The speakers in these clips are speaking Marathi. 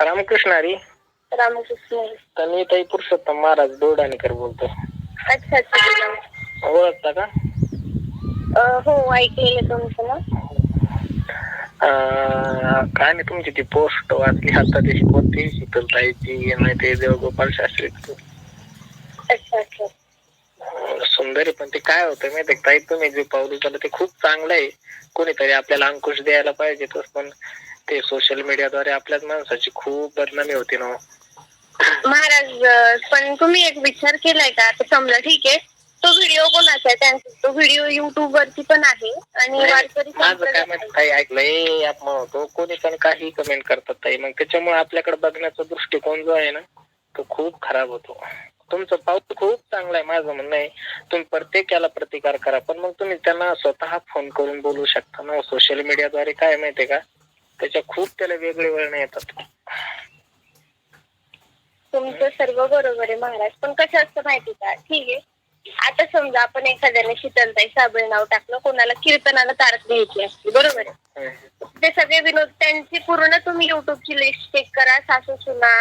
रामकृष्ण हरी रामकृष्ण. मी ताई पुरुषोत्तम महाराज दोडाणेकर बोलतो अच्छा अच्छा. ओळखता का? अं, हो ऐकलेलं तुमचं ना अं, काय नाही तुमची ती पोस्ट वाचली आता कोणती? शीतलताईची नाही ते देवगोपाल शास्त्री अच्छा अच्छा. सुंदर आहे पण ते काय होतं माहिती ताई तुम्ही जे पाऊल उचललं ते खूप चांगलं आहे. कोणीतरी आपल्याला अंकुश द्यायला पाहिजेतच पण ते सोशल मीडियाद्वारे आपल्याच माणसाची खूप बदनामी होती ना हो. महाराज पण तुम्ही एक विचार केलाय का? आता समजा ठीक आहे तो व्हिडिओ कोणाचा आहे त्यांचा? तो व्हिडिओ युट्यूब वरती पण आहे आणि वारकरी माझं काय काही ऐकलंय आपण होतो कोणी पण काही कमेंट करतात ताई मग त्याच्यामुळे आपल्याकडे बघण्याचा दृष्टिकोन जो आहे ना तो खूप खराब होतो. तुमचं पाऊल खूप चांगलं आहे माझं म्हणणं आहे. तुम्ही प्रत्येकाला प्रतिकार करा पण मग तुम्ही त्यांना स्वतः फोन करून बोलू शकता ना सोशल मीडियाद्वारे काय माहितीये का? त्याच्या खूप त्याला वेगळे वळण येतात. तुमचं सर्व बरोबर आहे महाराज पण कसं असतं माहिती का? ठीक आहे. आता समजा आपण एखाद्याने शीतलताई साबळे नाव टाकलं कोणाला कीर्तनाला तारक घ्यायची असते बरोबर आहे. ते सगळे विनोद त्यांची पूर्ण तुम्ही युट्यूबची लिस्ट चेक करा सासू सुना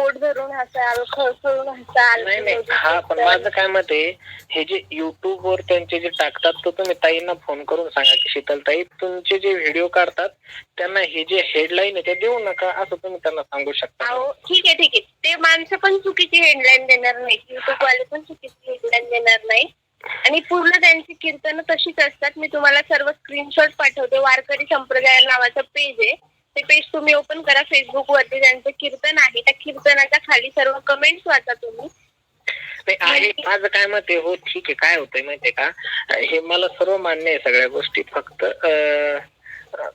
पोट धरून हसाल खळखळून हसाल. नाही नाही. हा पण माझं काय मत आहे हे जे युट्यूब वर त्यांचे जे टाकतात तर तुम्ही ताईंना फोन करून सांगा की शीतलताई तुमचे जे व्हिडिओ काढतात त्यांना हे जे हेडलाईन आहे ते देऊ नका असं तुम्ही त्यांना सांगू शकता. अहो ठीक आहे ठीक आहे. ते माणसं पण चुकीची हेडलाईन देणार नाही. युट्यूब वाले पण चुकीची हेडलाईन देणार नाही. आणि पूर्ण त्यांची कीर्तन तशीच असतात. मी तुम्हाला सर्व स्क्रीनशॉट पाठवते. वारकरी संप्रदाय नावाचं पेज आहे. ते पेज तुम्ही ओपन करा फेसबुक वरती त्यांचं कीर्तन आहे त्या कीर्तनाच्या खाली सर्व कमेंट्स वाचा तुम्ही. आहे. माझं काय मत आहे हो ठीक आहे. काय होतंय माहितीये का? हे मला सर्व मान्य आहे सगळ्या गोष्टी फक्त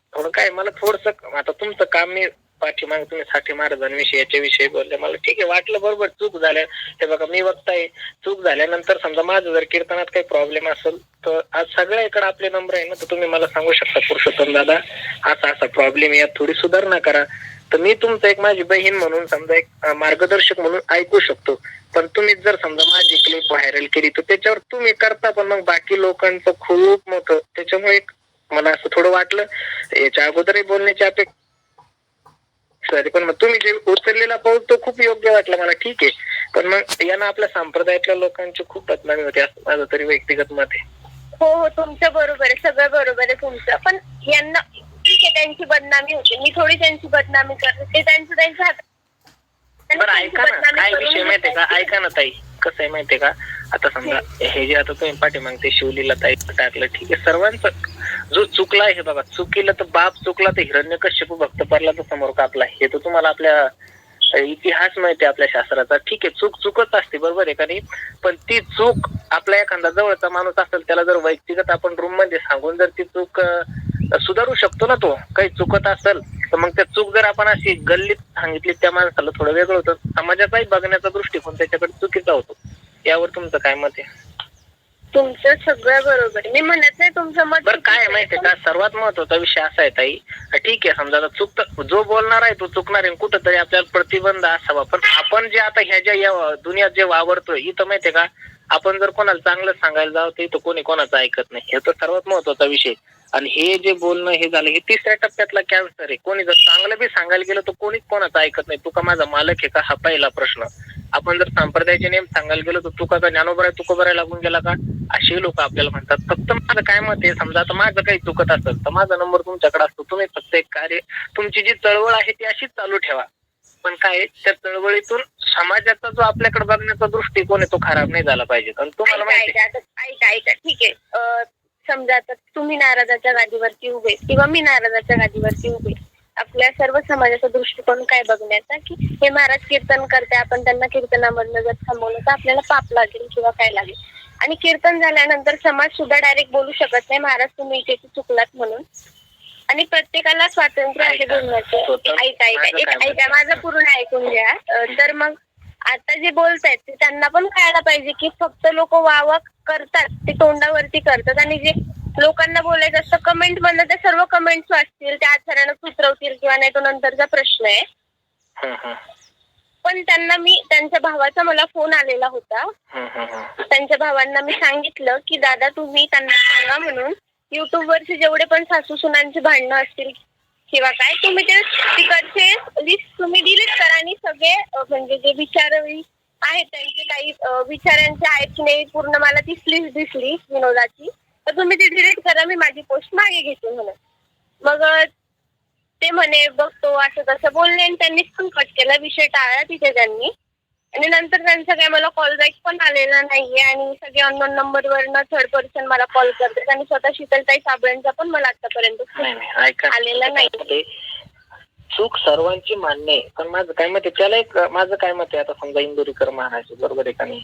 थोडं काय मला थोडस आता तुमचं काम मी पाठीमागे तुम्ही साठी महाराजांविषयी याच्याविषयी बोलले. मला ठीक आहे वाटलं बरोबर चूक झाल्या हे बघा मी बघताय. चूक झाल्यानंतर समजा माझं जर कीर्तनात काही प्रॉब्लेम असेल तर आज सगळ्याकडे आपले नंबर आहे ना तर तुम्ही मला सांगू शकता पुरुषोत्तम दादा. असा असा प्रॉब्लेम यात थोडी सुधारणा करा. तर मी तुमचं एक माझी बहीण म्हणून समजा एक मार्गदर्शक म्हणून ऐकू शकतो. पण तुम्ही जर समजा माझी क्लिप व्हायरल केली तर त्याच्यावर तुम्ही करता पण मग बाकी लोकांचं खूप मोठं त्याच्यामुळे एक मला असं थोडं वाटलं. याच्या अगोदरही बोलण्याची अपेक्षा सॉरी पण मग तुम्ही जे उचललेला पाऊल तो खूप योग्य वाटला मला. ठीक आहे. पण मग यानं आपल्या संप्रदायातल्या लोकांची खूप बदनामी होते असं माझं तरी व्यक्तिगत मत आहे. हो हो तुमचं बरोबर आहे. सगळं बरोबर आहे तुमचं. पण यांना ठीक आहे त्यांची बदनामी होते. मी थोडी त्यांची बदनामी करते. ते त्यांचं त्यांच्या हातात बरं ऐका ना. काय विषय माहितीये का. ऐका ना ताई. कसं आहे माहितीये का? आता समजा हे जे आता तुम्ही पाठीमाग ते शिवलीला ताई टाकलं ठीक आहे. सर्वांचं जो चुकला हे बघा चुकीला तर बाप चुकला तर हिरण्य कश्यप भक्त पडला तर समोर कापला. हे तर तुम्हाला आपल्या इतिहास माहिती आपल्या शास्त्राचा. ठीक आहे चूक चुकच असते बरोबर आहे का नाही? पण ती चूक आपला एखादा जवळचा माणूस असेल त्याला जर व्यक्तिगत आपण रूममध्ये सांगून जर ती चूक सुधारू शकतो ना तो. काही चुकत असेल तर मग त्या चूक जर आपण अशी गल्लीत सांगितली त्या माणसाला थोडं वेगळं होतं. समाजाचाही बघण्याचा दृष्टिकोन त्याच्याकडे चुकीचा होतो. यावर तुमचं काय मत आहे? तुमचं सगळं बरोबर आहे. मी म्हणत नाही तुमचं मत बरं काय आहे माहितीये का? सर्वात महत्त्वाचा विषय असा आहे ताई. ठीक आहे समजा आता चुकत जो बोलणार आहे तो चुकणार आहे. कुठंतरी आपल्याला प्रतिबंध असावा. पण आपण जे आता ह्या ज्या या दुनियात जे वावरतोय इथं माहितीये का? आपण जर कोणाला चांगलं सांगायला जावं तर इथं कोणी कोणाचं ऐकत नाही. हे तर सर्वात महत्त्वाचा विषय आणि हे जे बोलणं हे झालं हे तिसऱ्या टप्प्यातला कॅन्सर आहे. कोणी जर चांगलं बी सांगायला गेलं तर कोणीच कोणाचं ऐकत नाही. तुका माझा मालक आहे का? हा पहिला प्रश्न. आपण जर संप्रदायाचे नेम सांगायला गेलो तर तुका का ज्ञानोबराय तुका बरं लागून गेला का? असे लोक आपल्याला म्हणतात. फक्त माझं काय मत आहे? समजा आता माझं काही चुकत असेल तर माझा नंबर तुमच्याकडे असतो. तुम्ही फक्त एक कार्य तुमची जी चळवळ आहे ती अशीच चालू ठेवा. पण काय त्या चळवळीतून समाजाचा जो आपल्याकडे बघण्याचा दृष्टिकोन आहे तो खराब नाही झाला पाहिजे. आणि तुम्हाला ऐका माहिती आहे, ऐका ऐका ऐका. ठीक आहे. समजा आता तुम्ही नाराजाच्या गादीवरती उभे किंवा मी नाराजाच्या गादीवरती उभे आपल्या सर्व समाजाचा दृष्टिकोन काय बघण्याचा की हे महाराज कीर्तन करते आपण त्यांना कीर्तनामधनं जर थांबवलं तर आपल्याला पाप लागेल किंवा काय लागेल? आणि कीर्तन झाल्यानंतर समाज सुद्धा डायरेक्ट बोलू शकत नाही. महाराज तुम्ही इथे चुकलात म्हणून. आणि प्रत्येकाला स्वातंत्र्य आहे बोलण्याचं. ऐका ऐका. माझं एक काय ऐका. म्हणणं? माझं पूर्ण ऐकून घ्या. तर मग आता जे बोलतायत ते त्यांना पण कळायला पाहिजे की फक्त लोक वावा करतात ते तोंडावरती करतात. आणि जे लोकांना बोलायचं असतं कमेंट मधनं ते सर्व कमेंट्स वाचतील त्या आचरणात सुधरवतील किंवा नाही तो नंतरचा प्रश्न आहे. पण त्यांना मी त्यांच्या भावाचा मला फोन आलेला होता. त्यांच्या भावांना मी सांगितलं की दादा तुम्ही त्यांना सांगा म्हणून युट्यूब वरचे जेवढे पण सासू सुनांची भांडणं असतील किंवा काय तुम्ही ते तिकडचे लिस्ट तुम्ही डिलीट करा आणि सगळे म्हणजे जे विचार आहेत त्यांचे काही विचारांचे आहेत की नाही पूर्ण मला ती लिस्ट दिसली विनोदाची. तर तुम्ही ती डिलीट करा मी माझी पोस्ट मागे घेते म्हणून. मग ते म्हणे बघतो असं तसं बोलले आणि त्यांनी पण कट केला विषय टाळला तिथे त्यांनी. आणि नंतर त्यांचा काही मला कॉल बॅक पण आलेला नाहीये आणि सगळे अननोन नंबरवरनं थर्ड पर्सन मला कॉल करतात आणि स्वतः शीतलताई साबळेंचा पण मला आतापर्यंत नाही नाही ऐका. आलेला नाही. ते चूक सर्वांची मान्य आहे. पण माझं काय मत आहे त्याला एक माझं काय मत आहे आता समजा इंदुरीकर महाराज बरोबर आहे का नाही?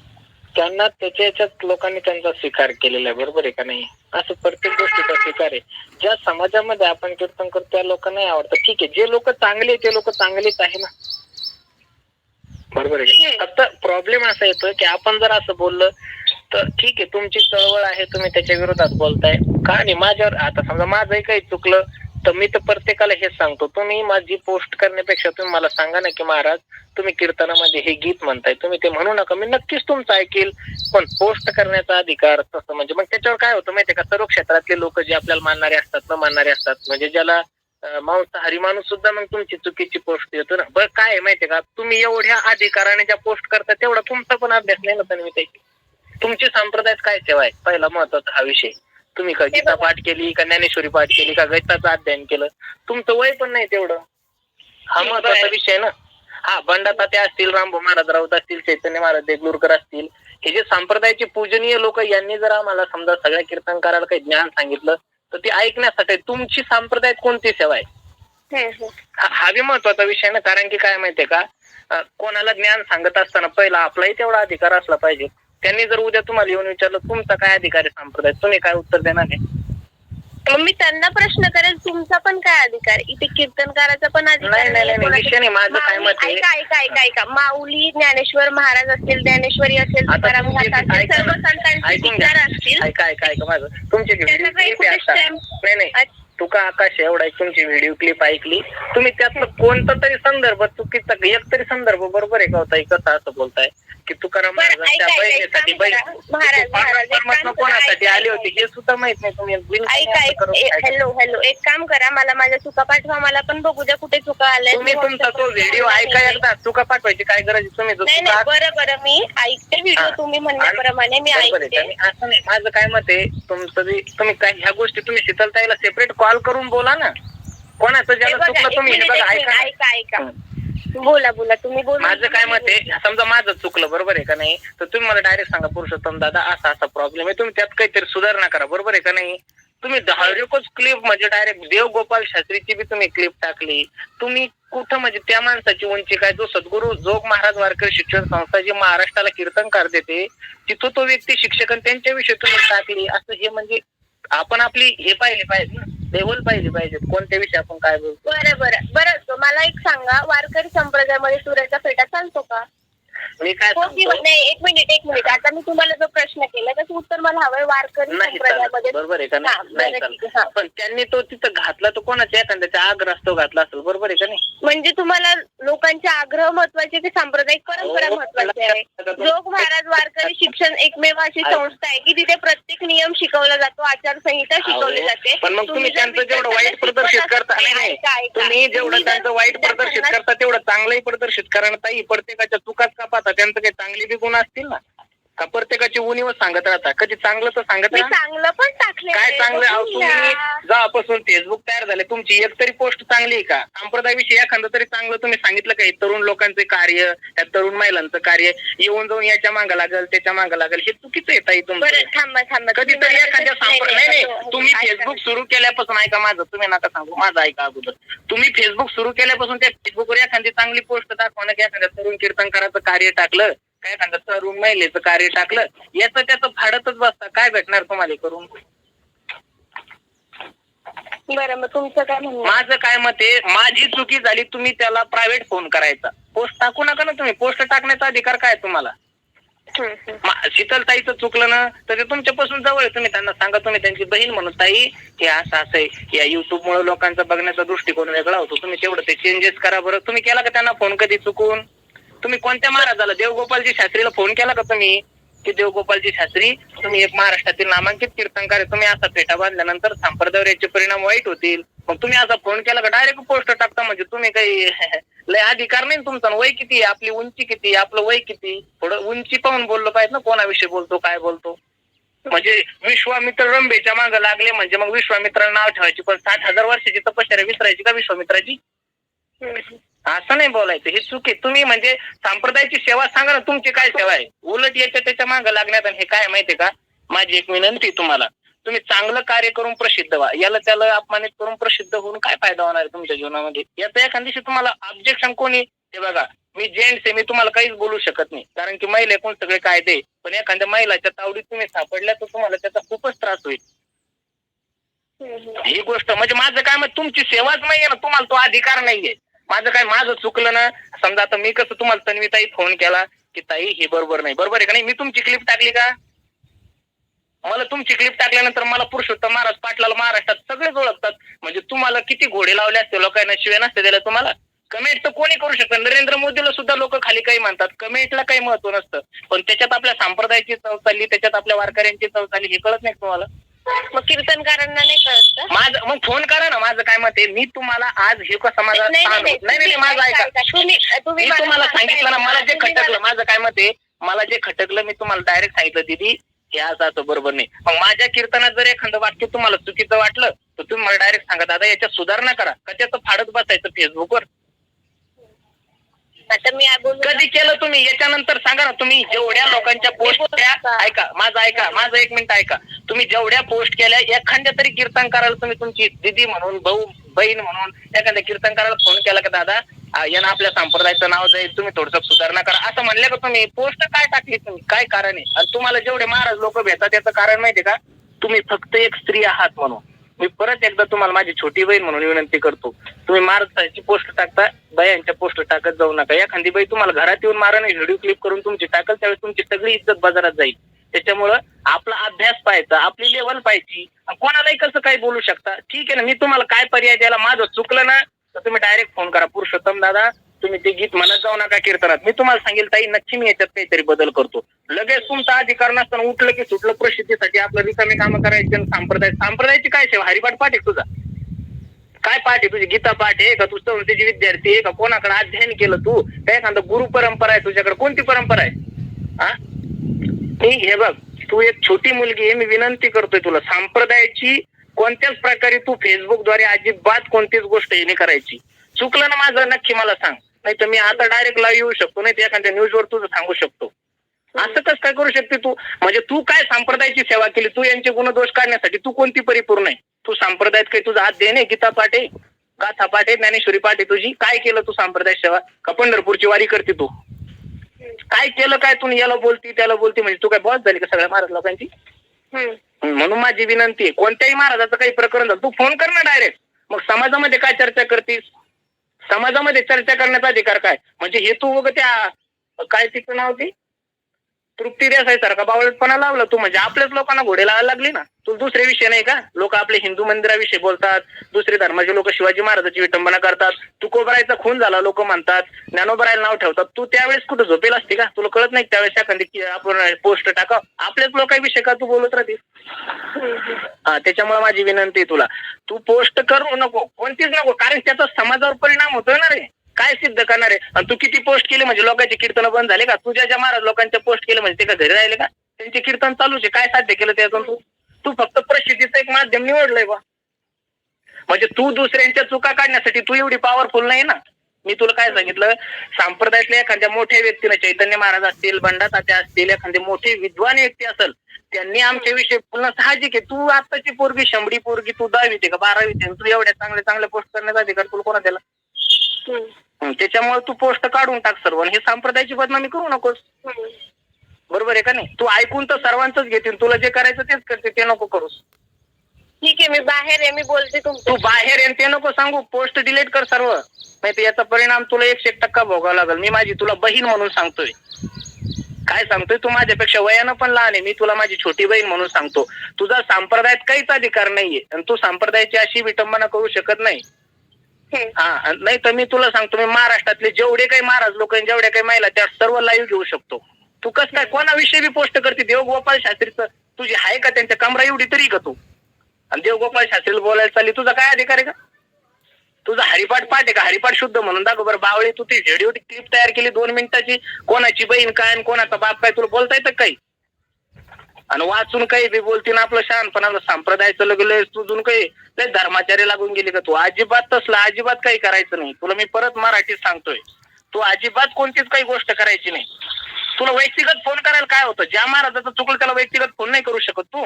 त्यांना त्याच्या याच्यात लोकांनी त्यांचा स्वीकार केलेला आहे बरोबर आहे का नाही? असं प्रत्येक गोष्टीचा स्वीकार आहे. ज्या समाजामध्ये आपण कीर्तन करतो त्या लोकांनाही आवडतं. ठीक आहे जे लोक चांगले ते लोक चांगलेच आहे ना. बरोबर आहे. फक्त प्रॉब्लेम असा येतो की आपण जर असं बोललं तर ठीक आहे तुमची चळवळ आहे तुम्ही त्याच्या विरोधात बोलताय. का नाही? माझ्यावर आता समजा माझंही काही चुकलं तर मी तर प्रत्येकाला हेच सांगतो. तुम्ही माझी पोस्ट करण्यापेक्षा तुम्ही मला सांगा ना की महाराज तुम्ही कीर्तनामध्ये हे गीत म्हणताय. तुम्ही ते म्हणू नका. मी नक्कीच तुमचं ऐकेल. पण पोस्ट करण्याचा अधिकार तसं म्हणजे मग त्याच्यावर काय होतं माहितीये का? सर्व क्षेत्रातले लोक जे आपल्याला मानणारे असतात न मानणारे असतात म्हणजे ज्याला मांसाहारी माणूस सुद्धा मग तुमची चुकीची पोस्ट देतो ना. बरं काय माहितीये का? तुम्ही एवढ्या अधिकाराने ज्या पोस्ट करता तेवढा तुमचा पण अभ्यास नाही ना मी त्याची तुमची संप्रदायात काय सेवा आहे? पहिला महत्त्वाचा हा विषय. तुम्ही का गीता पाठ केली का ज्ञानेश्वरी पाठ केली का गीताचं अध्ययन केलं? तुमचं वय पण नाही तेवढं. हा महत्त्वाचा विषय ना. हा बंडाता ते असतील रामभाऊ महाराज राऊत असतील चैतन्य महाराज देगलूरकर असतील हे जे संप्रदायाचे पूजनीय लोक यांनी जर आम्हाला समजा सगळ्या कीर्तनकाराला काही ज्ञान सांगितलं तर ते ऐकण्यासाठी तुमची संप्रदायात कोणती सेवा आहे. हा बी महत्त्वाचा विषय ना कारण की काय माहितीये का? कोणाला ज्ञान सांगत असताना पहिला आपलाही तेवढा अधिकार असला पाहिजे. त्यांनी जर उद्या तुम्हाला येऊन विचारलं तुमचा काय अधिकार आहे संप्रदाय तुम्ही काय उत्तर देणार आहे? मग मी त्यांना प्रश्न करेल तुमचा पण काय अधिकार? इथे कीर्तनकाराचा पण अधिकार नाही, नाही, नाही, कोणाचा- विषय नाही. माझं काय माऊली- मत आहे? ऐका ऐका ऐका ऐका माऊली ज्ञानेश्वर महाराज असतील ज्ञानेश्वरी असेल आता तुकाराम ऐका सर्व ना. संतांचे ऐकून विचार घ्या असतील ऐका ऐका ऐका माझं तुमचे काही stamp- नाही नाही अच्छा. तुका आकाश एवढा तुमची व्हिडिओ क्लिप ऐकली. तुम्ही त्यातलं कोणता तरी संदर्भ चुकीचा एक तरी संदर्भ बरोबर आहे का होता? कसं असं बोलताय? की तुकाराम महाराजांच्या बहिणीसाठी बहीण कोणासाठी आले. होते हे सुद्धा माहीत नाही तुम्ही. हॅलो हॅलो एक काम करा मला माझ्या चुका पाठवा मला पण बघू द्या कुठे चुका आल्या तुम्ही तुमचा तो व्हिडिओ ऐका एकदा. चुका पाठवायची काय गरज? तुम्ही बरं बरं मी ऐकते व्हिडिओ. तुम्ही म्हणण्याप्रमाणे मी? ऐकते. असं नाही माझं काय मत आहे तुमचं तुम्ही काय ह्या गोष्टी तुम्ही शीतलताईला सेपरेट कॉल करून बोला ना. कोणाचं हे ज्याला बघा, चुकलं तुम्ही हे बघा. ऐका ऐका बोला बोला तुम्ही बोला माझं काय मत आहे? समजा माझं चुकलं बरोबर आहे का नाही? तर तुम्ही मला डायरेक्ट सांगा पुरुषोत्तम दादा असा असा प्रॉब्लेम आहे. तुम्ही त्यात काहीतरी सुधारणा करा बरोबर आहे का नाही? तुम्ही धारिकच क्लिप म्हणजे डायरेक्ट देव गोपाल शास्त्रीची बी तुम्ही क्लिप टाकली. तुम्ही कुठं म्हणजे त्या माणसाची उंची काय? जो सद्गुरू जोग महाराज वारकरी शिक्षण संस्था जी महाराष्ट्राला कीर्तनकार देते तिथं तो व्यक्ती शिक्षक आणि त्यांच्याविषयी तुम्ही टाकली. असं हे म्हणजे आपण आपली हे पाहिली पाहिजे ना. लेवल पाहिली पाहिजे. कोणत्या विषयी आपण काय बोलतो? बरं बरं. बरं मला एक सांगा. वारकरी संप्रदायामध्ये सूर्याचा फेटा चालतो का? मी काय हो किंवा नाही एक मिनिट एक मिनिट आता मी तुम्हाला जो प्रश्न केला त्याचं उत्तर मला हवंय वारकरी नाही चालत संप्रदायामध्ये. बरोबर आहे का हा, नाही नाही बरं, ठीक आहे, चालत. पण त्यांनी तो तिथं घातला तो कोणाच्या? एखाद्याच्या आग्रस्तो घातला असेल. बरोबर आहे का नाही? म्हणजे तुम्हाला लोकांचे आग्रह महत्त्वाचे की सांप्रदायिक परंपरा हो, महत्वाची आहे. लक्षात आलं. जोग महाराज वारकरी शिक्षण एकमेव अशी आहे. संस्था आहे की तिथे प्रत्येक नियम शिकवला जातो आचारसंहिता शिकवली अहो, जाते. पण मग तुम्ही जर त्यांचं जेवढं वाईट प्रदर्शित शिकवत करता नाही ऐका, नाही. ऐका. तुम्ही जेवढं जर त्यांचं वाईट प्रदर्शित करता तेवढं चांगलंही प्रदर्शित करा ताई. प्रत्येकाच्या चुकाच का पाहता त्यांचं काही चांगली बी गुण असतील ना? का प्रत्येकाची उणीव सांगत राहता? कधी चांगलं तर सांगत मी राहा. चांगलं पण टाकले काय चांगलं? अहो, तुम्ही जेव्हापासून फेसबुक तयार झाले तुमची एक तरी पोस्ट चांगली आहे का? संप्रदायाविषयी एखादं तरी चांगलं तुम्ही सांगितलं का? हे तरुण लोकांचे कार्य या तरुण महिलांचं कार्य येऊन जाऊन याच्या मागं लागेल त्याच्या मागं लागेल हे चुकीचं येत आहे तुमचं. थांबा कधीतरी एखाद्या तसं- संप्र नाही तुम्ही ऐका. फेसबुक सुरू केल्यापासून ऐका माझं तुम्ही नका सांगू माझं ऐका अगोदर. तुम्ही फेसबुक सुरू केल्यापासून त्या फेसबुकवर एखादी चांगली पोस्ट दाखवणं की एखाद्या तरुण कीर्तनकाराचं कार्य टाकलं काय एखाद्या तरुण महिलेचं कार्य टाकलं याचं त्याचं फाडतच बसता. काय भेटणार तुम्हाला करून बरं मग तुमचं काय म्हणणं? माझं काय मत आहे माझी चुकी झाली तुम्ही त्याला प्रायव्हेट फोन करायचा. पोस्ट टाकू नका ना तुम्ही. पोस्ट टाकण्याचा अधिकार काय तुम्हाला? शीतलताईचं चुकलं ना तर ते तुमच्यापासून जवळ आहे. तुम्ही त्यांना सांगा तुम्ही त्यांची बहीण म्हणून. ताई हे असं असं आहे. या युट्यूब मुळे लोकांचा बघण्याचा दृष्टिकोन वेगळा होतो. तुम्ही तेवढं ते चेंजेस करा बरं. तुम्ही केला का त्यांना फोन कधी चुकून? तुम्ही कोणत्या महाराजाला देवगोपालजी शास्त्रीला फोन केला का तुम्ही? की देवगोपालजी शास्त्री तुम्ही एक महाराष्ट्रातील नामांकित कीर्तनकार आहे तुम्ही असा पेटा बांधल्यानंतर संप्रदायावर याचे परिणाम वाईट होतील. मग तुम्ही असा फोन केला का? डायरेक्ट पोस्ट टाकता म्हणजे तुम्ही काही लय अधिकार नाही तुमचा वय किती आहे? आपली उंची किती आहे, आपलं वय किती थोडं उंची पाहून बोललो पाहिजे ना कोणाविषयी बोलतो काय बोलतो? म्हणजे विश्वामित्र रंबेच्या मागे लागले म्हणजे मग विश्वामित्राला नाव ठेवायची पण साठ हजार वर्षाची तपश्चर्या विसरायची का विश्वामित्राची? असं नाही बोलायचं. हे चुकी तुम्ही म्हणजे संप्रदायाची सेवा सांगा ना तुमची काय सेवा आहे? उलट याच्या त्याच्यामागे लागण्यात आणि हे काय आहे माहितीये का? माझी एक विनंती आहे तुम्हाला. तुम्ही चांगलं कार्य करून प्रसिद्ध व्हा. याला त्याला अपमानित करून प्रसिद्ध होऊन काय फायदा होणार आहे तुमच्या जीवनामध्ये? याचा एखाद दिवशी तुम्हाला ऑब्जेक्शन कोणी हे बघा मी जेंट्स आहे मी तुम्हाला काहीच बोलू शकत नाही. कारण की महिला कोण सगळे कायदे पण एखाद्या महिलाच्या तावडीत तुम्ही सापडल्या तर तुम्हाला त्याचा खूपच त्रास होईल. ही गोष्ट म्हणजे माझं काय मग तुमची सेवाच नाहीये ना. तुम्हाला तो अधिकार नाहीये. माझं काय माझं चुकलं ना? समजा आता मी कसं तुम्हाला तन्वीताई फोन केला की ताई हे बरोबर नाही. बरोबर आहे का नाही? मी तुमची क्लिप टाकली का? मला तुमची क्लिप टाकल्यानंतर मला पुरुषोत्तम महाराज पाटलाला महाराष्ट्रात सगळेच ओळखतात. म्हणजे तुम्हाला किती घोडे लावले असते लोकांना शिवे नसते दिल्या तुम्हाला? कमेंट तर कोणी करू शकतं. नरेंद्र मोदीला सुद्धा लोक खाली काही म्हणतात. कमेंटला काही महत्त्व नसतं. पण त्याच्यात आपल्या संप्रदायाची चव चालली त्याच्यात आपल्या वारकऱ्यांची चव चालली हे कळत नाही तुम्हाला? मग कीर्तनकारांना नाही कळत का? माझं मग फोन करा ना माझं काय मत आहे? मी तुम्हाला आज हे कसं माझा नाही नाही नाही नाही नाही, माझं ऐका. तुम्ही तुम्ही मी मला तुम्हाला सांगितलं ना मला जे तुम्ही खटकलं माझं काय मत आहे? मला जे खटकलं मी तुम्हाला डायरेक्ट सांगितलं दिदी हे असं असं बरोबर नाही. मग माझ्या कीर्तनात जर एखादं वाक्य तुम्हाला चुकीचं वाटलं तर तुम्ही मला डायरेक्ट सांगा दादा याच्यात सुधारणा करा. का त्याचं फाडत बसायचं फेसबुकवर आता मी कधी केलं तुम्ही? याच्यानंतर सांगा ना तुम्ही जेवढ्या लोकांच्या पोस्ट ऐका माझं ऐका माझं एक मिनिट ऐका. तुम्ही जेवढ्या पोस्ट केल्या एखाद्या तरी कीर्तन करायला तुम्ही तुमची दिदी म्हणून भाऊ बहीण म्हणून एखाद्या कीर्तन करायला फोन केला का दादा? यानं आपल्या संप्रदायाचं नाव जाईल तुम्ही थोडस सुधारणा करा. असं म्हणलं का तुम्ही? पोस्ट काय टाकली तुम्ही? काय कारण आहे? आणि तुम्हाला जेवढे महाराज लोक भेटतात याचं कारण माहितीये का? तुम्ही फक्त एक स्त्री आहात म्हणून. मी परत एकदा तुम्हाला माझी छोटी बहीण म्हणून विनंती करतो. तुम्ही महाराष्ट्राची पोस्ट टाकता बायांच्या पोस्ट टाकत जाऊ नका. एखादी बाई तुम्हाला घरात येऊन मारा नाही व्हिडिओ क्लिप करून तुमची टाकल त्यावेळेस तुमची सगळी इज्जत बाजारात जाईल. त्याच्यामुळं आपला अभ्यास पाहायचा आपली लेवल पाहायची. कोणालाही कसं काही बोलू शकता. ठीक आहे ना मी तुम्हाला काय पर्याय द्यायला माझं चुकलं ना तर तुम्ही डायरेक्ट फोन करा. पुरुषोत्तम दादा तुम्ही ते गीत म्हणत जाऊ नका कीर्तनात. मी तुम्हाला सांगेल ताई नक्की मी याच्यात काहीतरी बदल करतो. लगेच तुमचा अधिकार नसताना उठलं की सुटलं प्रसिद्धीसाठी आपलं रिकामी कामं करायची आणि संप्रदाय काय सेवा? हरिपाठ पाठ आहे तुझा? काय पाठ आहे? तुझी गीता पाठ आहे का? तू संस्थेची विद्यार्थी आहे का? कोणाकडे अध्ययन केलं तू? काय एखादं गुरु परंपरा आहे तुझ्याकडे. कोणती परंपरा आहे? हा ठीक हे बघ तू एक छोटी मुलगी आहे मी विनंती करतोय तुला. संप्रदायाची कोणत्याच प्रकारे तू फेसबुकद्वारे अजिबात कोणतीच गोष्ट हे नाही करायची. चुकलं ना माझं नक्की मला सांग. नाही तर मी आता डायरेक्ट लाईव्ह येऊ शकतो नाही तर एखाद्या न्यूजवर तुझं सांगू शकतो. असं कसं काय करू शकते तू? म्हणजे तू काय संप्रदायाची सेवा केली? तू यांचे गुणदोष काढण्यासाठी तू कोणती परिपूर्ण आहे? तू संप्रदायात काही तुझा हात दे नाही गीता पाठ गाथा पाठ आहे? ज्ञानेश्वरी पाठ तुझी? काय केलं तू संप्रदाय सेवा? का पंढरपूरची वारी करते तू? काय केलं काय तू? याला बोलती त्याला बोलती म्हणजे तू काय बॉस झाली का सगळ्या महाराज लोकांची. म्हणून माझी विनंती आहे कोणत्याही महाराजाचं काही प्रकरण झालं तू फोन कर ना डायरेक्ट मग समाजामध्ये काय चर्चा करतीस? समाजामध्ये चर्चा करण्याचा अधिकार काय? म्हणजे हे तू त्या काय तिचं नाव ती? तृप्ती देसाई बावळटपणा लावला तू म्हणजे आपल्याच लोकांना घोडे लावायला लागली ना. तू दुसरे विषय नाही का? लोक आपले हिंदू मंदिराविषयी बोलतात दुसरे धर्माचे लोक शिवाजी महाराजांची विटंबना करतात तुकोबरायचा खून झाला लोक म्हणतात ज्ञानोबरायला नाव ठेवतात. तू त्यावेळेस कुठं झोपेल असते का? तुला कळत नाही त्यावेळेस एखादी आपण पोस्ट टाका आपल्याच लोकांविषयी का तू बोलत राहते? हा त्याच्यामुळे माझी विनंती आहे तुला. तू पोस्ट करू नको. कोणतीच नको. कारण त्याचा समाजावर परिणाम होतोय ना रे. काय सिद्ध करणार आहे? आणि तू किती पोस्ट केले? म्हणजे लोकांचे कीर्तन बंद झाले का? तुझ्या ज्या महाराज लोकांच्या पोस्ट केले म्हणजे ते का घरी राहिले का? त्यांचे कीर्तन चालूच आहे. काय साध्य केलं त्यातून तू? तू फक्त प्रसिद्धीचं एक माध्यम निवडलंय बा. म्हणजे तू दुसऱ्यांच्या चुका काढण्यासाठी तू एवढी पॉवरफुल नाही ना? मी तुला काय सांगितलं? संप्रदायातल्या एखाद्या मोठ्या व्यक्तीने चैतन्य महाराज असतील बंडा तात्या असतील एखादे मोठे विद्वान व्यक्ती असेल त्यांनी आमच्या विषयी पुन्हा साहजिक आहे. तू आताची पोरगी शंभरी पोरगी तू दहावीत आहे का बारावीत आहे? तू एवढ्या चांगल्या चांगल्या पोस्ट करण्याचा अधिकार तुला कोणा त्याला त्याच्यामुळे तू पोस्ट काढून टाक सर्व आणि हे संप्रदायाची बदनामी करू नकोस. बरोबर आहे का नाही? तू ऐकून तर सर्वांचंच घेतील. तुला जे करायचं तेच करते ते नको करूस. ठीक आहे मी बाहेर आहे मी बोलते तू बाहेर आहे ते नको सांगू. पोस्ट डिलीट कर सर्व. नाही तर याचा परिणाम तुला एकशे एक टक्का भोगावा लागेल. मी माझी तुला बहीण म्हणून सांगतोय. काय सांगतोय? तू माझ्यापेक्षा वयानं पण लहान आहे. मी तुला माझी छोटी बहीण म्हणून सांगतो. तुझा संप्रदायात काहीच अधिकार नाहीये. आणि तू संप्रदायाची अशी विटंबना करू शकत नाही. हा नाही तर मी तुला सांगतो मी महाराष्ट्रातले जेवढे काही महाराज लोक जेवढे जेवढ्या काही महिला त्या सर्व लाईव्ह घेऊ शकतो. तू कसं काय कोणाविषयी बी पोस्ट करते देवगोपाल शास्त्रीचं तुझी आहे का त्यांच्या कमरा एवढी तरी का तू? आणि देवगोपाल शास्त्रीला बोलायला चालली तुझा काय अधिकार आहे का? तुझा हरिपाठ पाठ आहे का? हरिपाठ शुद्ध म्हणून दाखव बरं बावळी तू ती व्हिडिओ क्लिप तयार केली दोन मिनिटाची कोणाची बहीण काय आणि कोणाचा बाप काय तुला बोलता येतं काही? आणि वाचून काही बी बोलतीन आपलं शहाणपणा संप्रदायाचं लगेल तुझून काही लय धर्माचार्य लागून गेली का तू? अजिबात तसलं अजिबात काही करायचं नाही. तुला मी परत मराठीत सांगतोय. तू अजिबात कोणतीच काही गोष्ट करायची नाही. तुला व्यक्तिगत फोन करायला काय होतं? ज्या महाराजाचं चुकलं त्याला व्यक्तिगत फोन नाही करू शकत तू.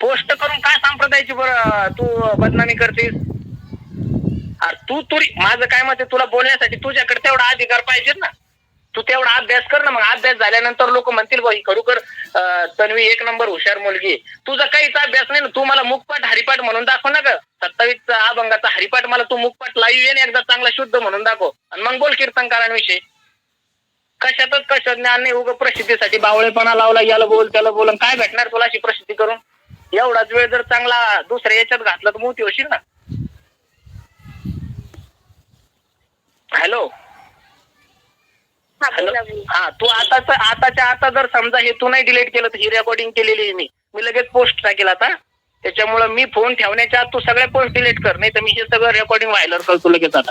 पोस्ट करून काय संप्रदायाची बरं तू बदनामी करतेस? अरे तू तुरी माझं काय मत तुला बोलण्यासाठी तुझ्याकडे तेवढा अधिकार पाहिजे ना. तू तेवढा अभ्यास कर ना मग अभ्यास झाल्यानंतर लोक म्हणतील ही खरोखर तन्वी एक नंबर हुशार मुलगी तुझा काहीच अभ्यास नाही ना तू मला मुखपाट हरिपाठ म्हणून दाखव ना ग. सत्तावीसचा अभंगाचा हरिपाठ मला तू मुखपाट लाईव्ह येणे एकदा चांगला शुद्ध म्हणून दाखव. आणि मग बोल कीर्तनकारांविषयी. कशातच कशात ज्ञान नाही उग प्रसिद्धीसाठी बावळेपणा लावला याला बोल त्याला बोल काय भेटणार तुला अशी प्रसिद्धी करून? एवढाच वेळ जर चांगला दुसऱ्या याच्यात घातला तर मोठी होशील ना. हॅलो? हा तू आताच आताच्या आता जर समजा हे तू नाही डिलीट केलं तर ही रेकॉर्डिंग केलेली मी. मी लगेच पोस्ट टाकेल आता. त्याच्यामुळे मी फोन ठेवण्याच्या आत तू सगळ्या पोस्ट डिलीट कर नाही तर मी हे सगळं रेकॉर्डिंग व्हायला करतो लगेच आता.